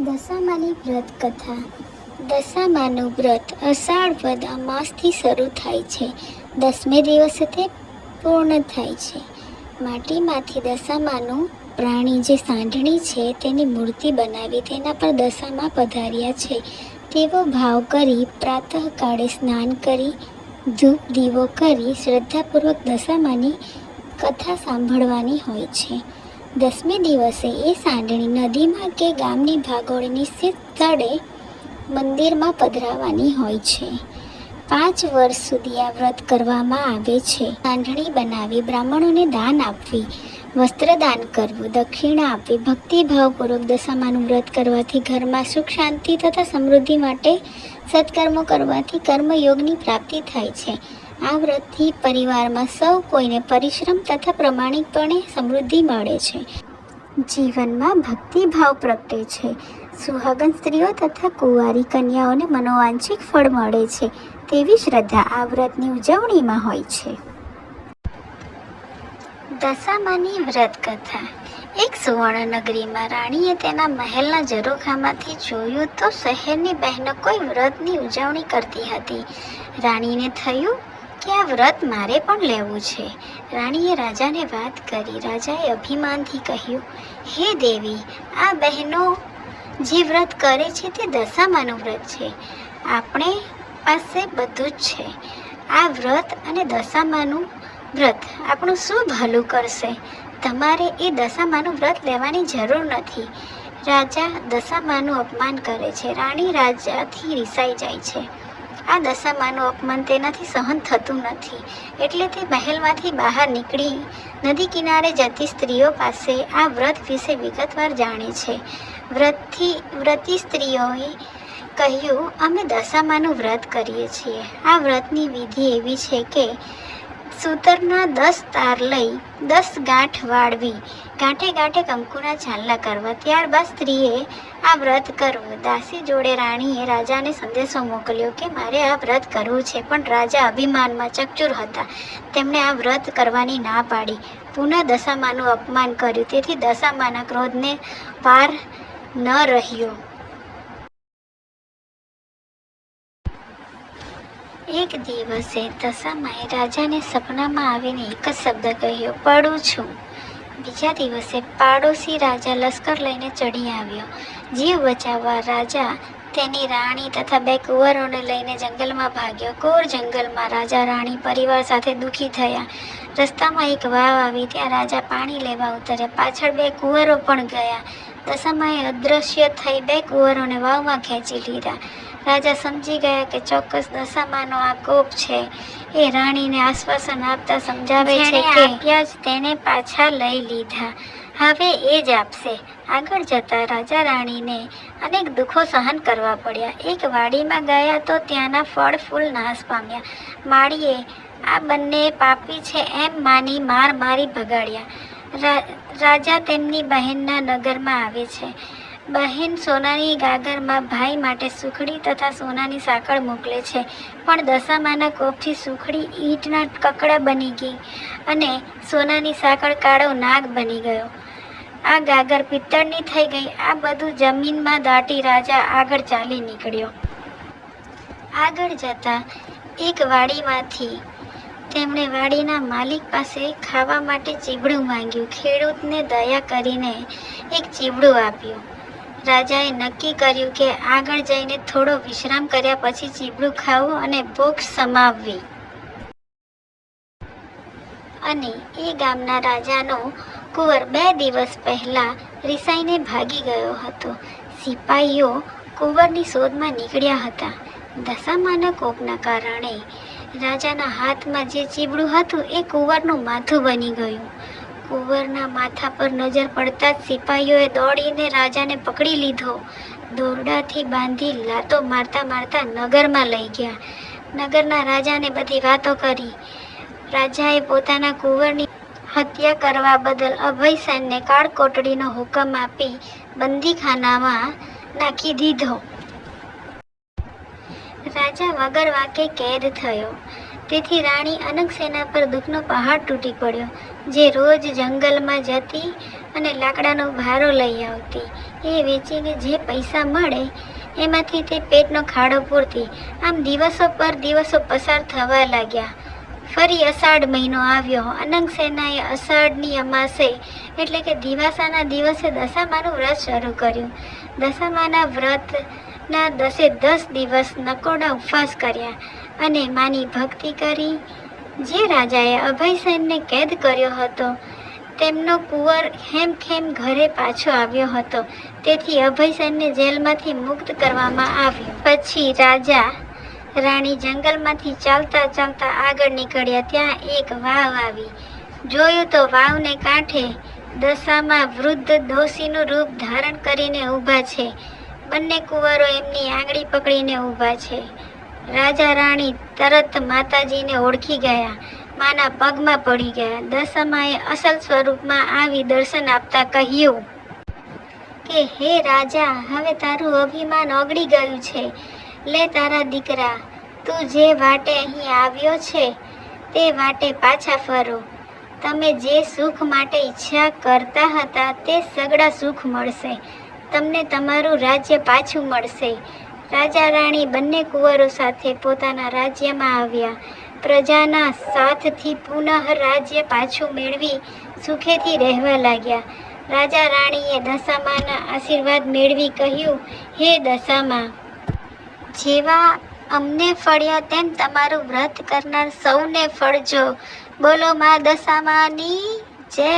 દશામાની વ્રત કથા. દશામાનું વ્રત અષાઢ વદ અમાસથી શરૂ થાય છે. દસમે દિવસે તે પૂર્ણ થાય છે. માટીમાંથી દશામાનું પ્રાણી જે સાંઢણી છે તેની મૂર્તિ બનાવી તેના પર દશામાં પધાર્યા છે. તેવો ભાવ કરી પ્રાતઃકાળે સ્નાન કરી, ધૂપ દીવો કરી શ્રદ્ધાપૂર્વક દશામાની કથા સાંભળવાની હોય છે. દસમે દિવસે એ સાંઢણી નદીમાં કે ગામની ભાગોળની સ્થળે મંદિરમાં પધરાવાની હોય છે. પાંચ વર્ષ સુધી આ વ્રત કરવામાં આવે છે. સાંઢણી બનાવી બ્રાહ્મણોને દાન આપવી વસ્ત્રદાન કરવું, દક્ષિણા આપવી, ભક્તિભાવપૂર્વક દશામાનું વ્રત કરવાથી ઘરમાં સુખ, શાંતિ તથા સમૃદ્ધિ માટે સત્કર્મો કરવાથી કર્મયોગની પ્રાપ્તિ થાય છે. આ વ્રતથી પરિવારમાં સૌ કોઈને પરિશ્રમ તથા પ્રમાણિકપણે સમૃદ્ધિ મળે છે. જીવનમાં ભક્તિભાવ પ્રગટે છે. સુહાગન સ્ત્રીઓ તથા કુંવારી કન્યાઓને મનોવાંછિક ફળ મળે છે, તેવી શ્રદ્ધા આ વ્રતની ઉજવણીમાં હોય છે. દશામાની વ્રત કથા એક સુવર્ણ નગરીમાં રાણીએ તેના મહેલના ઝરૂખામાંથી જોયું તો શહેરની બહેનો કોઈ વ્રતની ઉજવણી કરતી હતી. રાણીને થયું કે આ વ્રત મારે પણ લેવું છે? રાણીએ રાજાને વાત કરી. રાજાએ અભિમાનથી કહ્યું, હે દેવી, આ બહેનો જે વ્રત કરે છે તે દશામાનું વ્રત છે. આપણે પાસે બધું જ છે. આ વ્રત અને દશામાનું વ્રત આપણું શું ભલું કરશે? તમારે એ દશામાનું વ્રત લેવાની જરૂર નથી. રાજા દશામાનું અપમાન કરે છે. રાણી રાજાથી રિસાઈ જાય છે. આ દશામાનું અપમાન તેનાથી સહન થતું નથી. એટલે તે મહેલમાંથી બહાર નીકળી નદી કિનારે જતી સ્ત્રીઓ પાસે આ વ્રત વિશે વિગતવાર જાણે છે. વ્રતથી, વ્રતી સ્ત્રીઓએ કહ્યું, અમે દશામાનું વ્રત કરીએ છીએ. આ વ્રતની વિધિ એવી છે કે સૂતરના દસ તાર લઈ દસ ગાંઠ વાળવી. ગાંઠે ગાંઠે કંકુના ચાંદલા કરવા. ત્યારબાદ સ્ત્રીએ આ વ્રત કરવું. દાસી જોડે રાણીએ રાજાને સંદેશો મોકલ્યો કે, મારે આ વ્રત કરવું છે, પણ રાજા અભિમાનમાં ચકચૂર હતા. તેમણે આ વ્રત કરવાની ના પાડી. પુનઃ દશામાનું અપમાન કર્યું. તેથી દશામાના ક્રોધને પાર ન રહ્યો. એક દિવસે દશામાએ રાજાને સપનામાં આવીને એક જ શબ્દ કહ્યો, પડું છું. બીજા દિવસે પાડોશી રાજા લશ્કર લઈને ચડી આવ્યો. જીવ બચાવવા રાજા તેની રાણી તથા બે કુંવરોને લઈને જંગલમાં ભાગ્યો. કોર જંગલમાં રાજા રાણી પરિવાર સાથે દુઃખી થયા. રસ્તામાં એક વાવ આવી ત્યાં રાજા પાણી લેવા ઉતર્યા. પાછળ બે કુંવરો પણ ગયા. દશામાએ અદૃશ્ય થઈ બે કુંવરોને વાવમાં ખેંચી લીધા. રાજા સમજી ગયા કે ચોક્કસ દશામાનો આ કોપ છે. એ રાણીને આશ્વાસન આપતા સમજાવે છે કે તેને પાછા લઈ લીધા. હવે એ જ આપશે. આગળ જતા રાજા રાણીને અનેક દુઃખો સહન કરવા પડ્યા. એક વાડીમાં ગયા તો ત્યાંના ફળ ફૂલ નાશ પામ્યા. માળીએ, આ બંને પાપી છે એમ માની માર મારી ભગાડ્યા. રાજા તેમની બહેનના નગરમાં આવે છે. બહેન સોનાની ગાગરમાં ભાઈ માટે સુખડી તથા સોનાની સાંકળ મોકલે છે. પણ દશામાના કોપથી સુખડી ઈંટના કકડા બની ગઈ અને સોનાની સાંકળ કાળો નાગ બની ગયો. આ ગાગર પિત્તળની થઈ ગઈ. આ બધું જમીનમાં દાટી રાજા આગળ ચાલી નીકળ્યો. આગળ જતા એક વાડીમાંથી તેમણે વાડીના માલિક પાસે ખાવા માટે ચીબડું માંગ્યું. ખેડૂતને દયા કરીને એક ચીબડું આપ્યું. રાજાએ નક્કી કર્યું કે આગળ જઈને થોડો વિશ્રામ કર્યા પછી ચીબડું ખાવું અને ભૂખ સમાવવી. અને એ ગામના રાજાનો કુંવર બે દિવસ પહેલા રિસાઈને ભાગી ગયો હતો. સિપાહીઓ કુંવરની શોધમાં નીકળ્યા હતા. દશામાના કોપના કારણે રાજાના હાથમાં જે ચીબડું હતું એ કુંવરનું માથું બની ગયું. કુંવરના માથા પર નજર પડતા જ સિપાહીઓએ દોડીને રાજાને પકડી લીધો. દોરડાથી બાંધી લાતો મારતા મારતા નગરમાં લઈ ગયા. નગરના રાજાને બધી વાતો કરી. રાજાએ પોતાના કુંવરની હત્યા કરવા બદલ અભયસેનને કાળકોટડીનો હુકમ આપી બંદીખાનામાં નાખી દીધો. રાજા વગર વાંકે કેદ થયો. તેથી રાણી અનગસેના પર દુઃખનો પહાડ તૂટી પડ્યો, જે રોજ જંગલમાં જતી અને લાકડાનો ભારો લઈ આવતી. એ વેચીને જે પૈસા મળે, એમાંથી તે પેટનો ખાડો પૂરતી. આમ દિવસો પર દિવસો પસાર થવા લાગ્યા. ફરી અષાઢ મહિનો આવ્યો. અનંગસેનાએ અષાઢની અમાસે, એટલે કે દિવાસાના દિવસે દશામાનું વ્રત શરૂ કર્યું. દશામાના વ્રતના દસે દસ દિવસ નકોડા ઉપવાસ કર્યા. અને માની ભક્તિ કરી, જે રાજાએ અભયસેનને કેદ કર્યો હતો, તેમનો કુંવર હેમખેમ ઘરે પાછો આવ્યો હતો. તેથી અભયસેનને જેલમાંથી મુક્ત કરવામાં આવ્યો. પછી રાજા રાણી જંગલમાંથી ચાલતા ચાલતા આગળ નીકળ્યા. ત્યાં એક વાવ આવી. જોયું તો વાવને કાંઠે દશામાં વૃદ્ધ દોષીનું રૂપ ધારણ કરીને ઊભા છે. બંને કુંવરો એમની આંગળી પકડીને ઊભા છે. રાજા રાણી તરત માતાજીને ઓળખી ગયા. માના પગમાં પડી ગયા. દશામાએ અસલ સ્વરૂપમાં આવી દર્શન આપતા કહ્યું, કે હે રાજા, હવે તારું અભિમાન ઓગળી ગયું છે. લે તારા દીકરા, તું જે વાટે અહીં આવ્યો છે, તે વાટે પાછા ફરો. તમે જે સુખ માટે ઈચ્છા કરતા હતા, તે સગડા સુખ મળશે. તમને તમારું રાજ્ય પાછું મળશે. રાજા રાણી બંને કુંવરો સાથે પોતાના રાજ્યમાં આવ્યા. પ્રજાના સાથથી પુનઃ રાજ્ય પાછું મેળવી સુખેથી રહેવા લાગ્યા. રાજા રાણીએ દશામાના આશીર્વાદ મેળવી કહ્યું, હે દશામા, જેવા અમને ફળ્યા તેમ તમારું વ્રત કરનાર સૌને ફળજો. બોલો મા દશામાની જય.